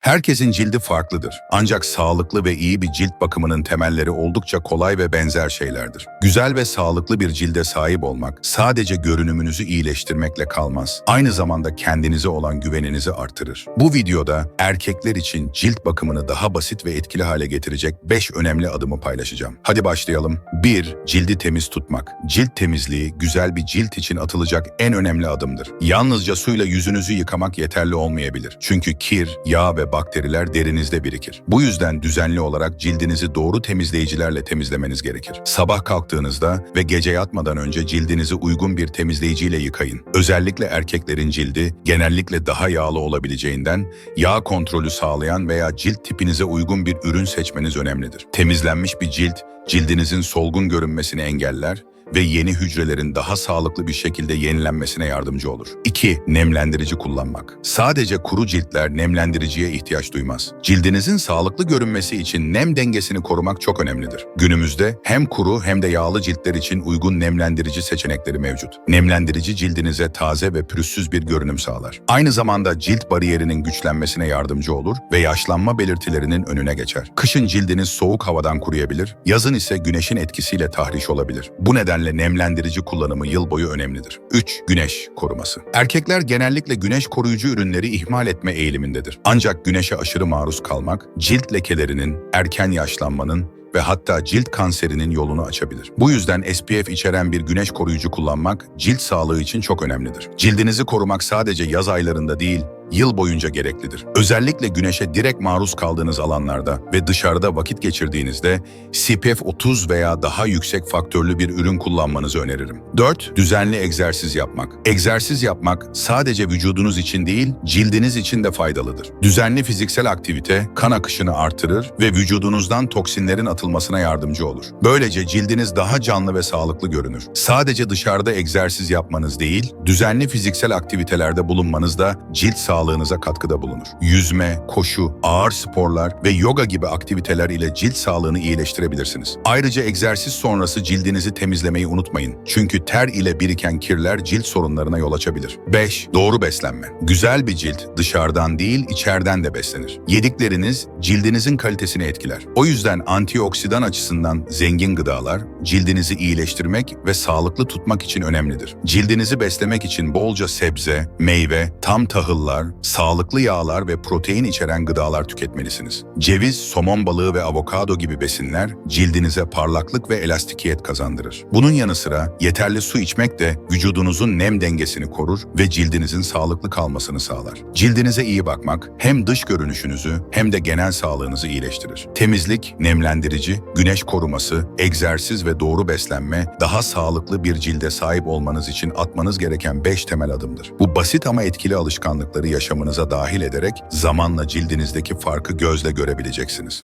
Herkesin cildi farklıdır. Ancak sağlıklı ve iyi bir cilt bakımının temelleri oldukça kolay ve benzer şeylerdir. Güzel ve sağlıklı bir cilde sahip olmak sadece görünümünüzü iyileştirmekle kalmaz. Aynı zamanda kendinize olan güveninizi artırır. Bu videoda erkekler için cilt bakımını daha basit ve etkili hale getirecek 5 önemli adımı paylaşacağım. Hadi başlayalım. 1. Cildi temiz tutmak. Cilt temizliği güzel bir cilt için atılacak en önemli adımdır. Yalnızca suyla yüzünüzü yıkamak yeterli olmayabilir. Çünkü kir, yağ ve bakteriler derinizde birikir. Bu yüzden düzenli olarak cildinizi doğru temizleyicilerle temizlemeniz gerekir. Sabah kalktığınızda ve gece yatmadan önce cildinizi uygun bir temizleyiciyle yıkayın. Özellikle erkeklerin cildi genellikle daha yağlı olabileceğinden yağ kontrolü sağlayan veya cilt tipinize uygun bir ürün seçmeniz önemlidir. Temizlenmiş bir cilt cildinizin solgun görünmesini engeller ve yeni hücrelerin daha sağlıklı bir şekilde yenilenmesine yardımcı olur. 2. Nemlendirici kullanmak. Sadece kuru ciltler nemlendiriciye ihtiyaç duymaz. Cildinizin sağlıklı görünmesi için nem dengesini korumak çok önemlidir. Günümüzde hem kuru hem de yağlı ciltler için uygun nemlendirici seçenekleri mevcut. Nemlendirici cildinize taze ve pürüzsüz bir görünüm sağlar. Aynı zamanda cilt bariyerinin güçlenmesine yardımcı olur ve yaşlanma belirtilerinin önüne geçer. Kışın cildiniz soğuk havadan kuruyabilir, yazın ise güneşin etkisiyle tahriş olabilir. Bu nedenle nemlendirici kullanımı yıl boyu önemlidir. 3. Güneş koruması. Erkekler genellikle güneş koruyucu ürünleri ihmal etme eğilimindedir. Ancak güneşe aşırı maruz kalmak, cilt lekelerinin, erken yaşlanmanın ve hatta cilt kanserinin yolunu açabilir. Bu yüzden SPF içeren bir güneş koruyucu kullanmak cilt sağlığı için çok önemlidir. Cildinizi korumak sadece yaz aylarında değil, yıl boyunca gereklidir. Özellikle güneşe direkt maruz kaldığınız alanlarda ve dışarıda vakit geçirdiğinizde SPF 30 veya daha yüksek faktörlü bir ürün kullanmanızı öneririm. 4. Düzenli egzersiz yapmak. Egzersiz yapmak sadece vücudunuz için değil, cildiniz için de faydalıdır. Düzenli fiziksel aktivite kan akışını artırır ve vücudunuzdan toksinlerin atılmasına yardımcı olur. Böylece cildiniz daha canlı ve sağlıklı görünür. Sadece dışarıda egzersiz yapmanız değil, düzenli fiziksel aktivitelerde bulunmanız da cilt sağlığınıza katkıda bulunur. Yüzme, koşu, ağır sporlar ve yoga gibi aktiviteler ile cilt sağlığını iyileştirebilirsiniz. Ayrıca egzersiz sonrası cildinizi temizlemeyi unutmayın. Çünkü ter ile biriken kirler cilt sorunlarına yol açabilir. 5. Doğru beslenme. Güzel bir cilt dışarıdan değil içeriden de beslenir. Yedikleriniz cildinizin kalitesini etkiler. O yüzden antioksidan açısından zengin gıdalar cildinizi iyileştirmek ve sağlıklı tutmak için önemlidir. Cildinizi beslemek için bolca sebze, meyve, tam tahıllar, sağlıklı yağlar ve protein içeren gıdalar tüketmelisiniz. Ceviz, somon balığı ve avokado gibi besinler cildinize parlaklık ve elastikiyet kazandırır. Bunun yanı sıra yeterli su içmek de vücudunuzun nem dengesini korur ve cildinizin sağlıklı kalmasını sağlar. Cildinize iyi bakmak hem dış görünüşünüzü hem de genel sağlığınızı iyileştirir. Temizlik, nemlendirici, güneş koruması, egzersiz ve doğru beslenme daha sağlıklı bir cilde sahip olmanız için atmanız gereken 5 temel adımdır. Bu basit ama etkili alışkanlıkları yaşamınıza dahil ederek zamanla cildinizdeki farkı gözle görebileceksiniz.